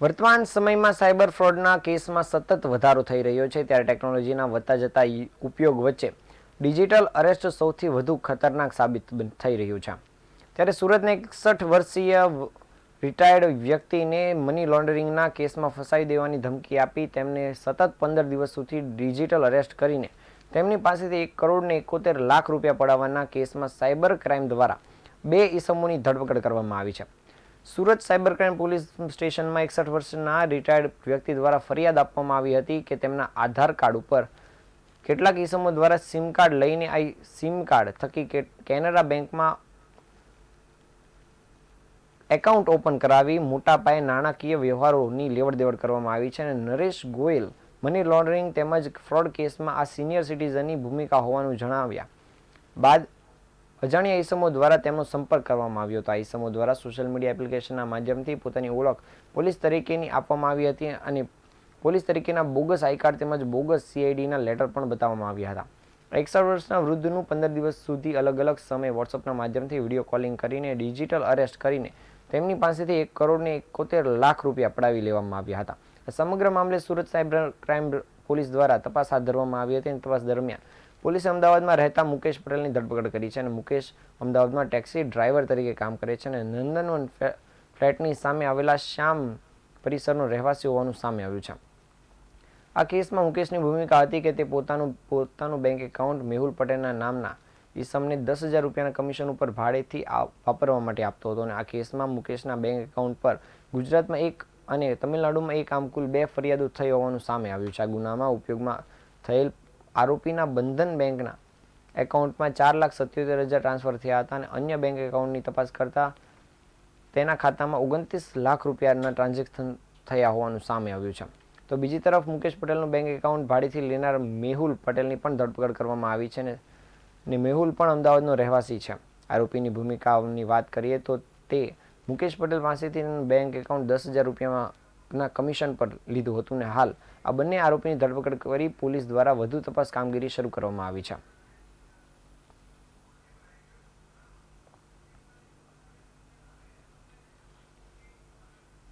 વર્તમાન સમયમાં સાયબર ફ્રોડના કેસમાં સતત વધારો થઈ રહ્યો છે, ત્યારે ટેકનોલોજીના વધતા જતા ઉપયોગ વચ્ચે ડિજિટલ અરેસ્ટ સૌથી વધુ ખતરનાક સાબિત થઈ રહ્યું છે. ત્યારે સુરતના એકસઠ વર્ષીય રિટાયર્ડ વ્યક્તિને મની લોન્ડરિંગના કેસમાં ફસાઈ દેવાની ધમકી આપી તેમને સતત પંદર દિવસ સુધી ડિજિટલ અરેસ્ટ કરીને તેમની પાસેથી એક કરોડને એકોતેર લાખ રૂપિયા પડાવવાના કેસમાં સાયબર ક્રાઇમ દ્વારા બે ઈસમોની ધરપકડ કરવામાં આવી છે. સુરત સાયબર ક્રાઇમ પોલીસ સ્ટેશનમાં એકસઠ વર્ષના રિટાયર્ડ વ્યક્તિ દ્વારા ફરિયાદ આપવામાં આવી હતી કે તેમના આધાર કાર્ડ ઉપર કેટલાક ઇસમો દ્વારા સિમ કાર્ડ લઈને આ સિમ કાર્ડ થકી કેનરા બેંકમાં એકાઉન્ટ ઓપન કરાવી મોટા પાયે નાણાકીય વ્યવહારોની લેવડ દેવડ કરવામાં આવી છે અને નરેશ ગોયલ મની લોન્ડરિંગ તેમજ ફ્રોડ કેસમાં આ સિનિયર સિટીઝનની ભૂમિકા હોવાનું જણાવ્યા બાદ અજાણ્યા ઈસમો દ્વારા તેમનો સંપર્ક કરવામાં આવ્યો હતો. આ ઈસમો દ્વારા સોશિયલ મીડિયા એપ્લિકેશનના માધ્યમથી પોતાની ઓળખ પોલીસ તરીકેની આપવામાં આવી હતી અને પોલીસ તરીકેના બોગસ આઈ કાર્ડ તેમજ બોગસ સીઆઈડીના લેટર પણ બતાવવામાં આવ્યા હતા. એકસઠ વર્ષના વૃદ્ધનું પંદર દિવસ સુધી અલગ અલગ સમયે વોટ્સઅપના માધ્યમથી વીડિયો કોલિંગ કરીને ડિજિટલ અરેસ્ટ કરીને તેમની પાસેથી એક કરોડને એકોતેર લાખ રૂપિયા પડાવી લેવામાં આવ્યા હતા. સમગ્ર મામલે સુરત સાયબર ક્રાઇમ પોલીસ દ્વારા તપાસ હાથ ધરવામાં આવી હતી અને તપાસ દરમિયાન પોલીસે અમદાવાદમાં રહેતા મુકેશ પટેલની ધરપકડ કરી છે અને મુકેશ અમદાવાદમાં ટેક્સી ડ્રાઈવર તરીકે કામ કરે છે અને નંદનવન ફ્લેટની સામે આવેલા શ્યામ પરિસરનો રહેવાસી હોવાનું સામે આવ્યું છે. આ કેસમાં મુકેશની ભૂમિકા હતી કે તે પોતાનું પોતાનું બેંક એકાઉન્ટ મેહુલ પટેલના નામના ઈસમને દસ હજાર રૂપિયાના કમિશન ઉપર ભાડેથી વાપરવા માટે આપતો હતો અને આ કેસમાં મુકેશના બેંક એકાઉન્ટ પર ગુજરાતમાં એક અને તમિલનાડુમાં એક આમ કુલ બે ફરિયાદો થઈ હોવાનું સામે આવ્યું છે. આ ગુનામાં ઉપયોગમાં થયેલ આરોપીના બંધન બેંકના એકાઉન્ટમાં ચાર લાખ સત્યોતેર હજાર ટ્રાન્સફર થયા હતા અને અન્ય બેંક એકાઉન્ટની તપાસ કરતા તેના ખાતામાં ઓગણત્રીસ લાખ રૂપિયાના ટ્રાન્ઝેક્શન થયા હોવાનું સામે આવ્યું છે. તો બીજી તરફ મુકેશ પટેલનું બેંક એકાઉન્ટ ભાડેથી લેનાર મેહુલ પટેલની પણ ધરપકડ કરવામાં આવી છે ને મેહુલ પણ અમદાવાદનો રહેવાસી છે. આરોપીની ભૂમિકાની વાત કરીએ તો તે મુકેશ પટેલ પાસેથી બેંક એકાઉન્ટ દસ હજાર રૂપિયાના કમિશન પર લીધું હતું ને હાલ આ બંને આરોપીની ધરપકડ કરી પોલીસ દ્વારા વધુ તપાસ કામગીરી શરૂ કરવામાં આવી છે.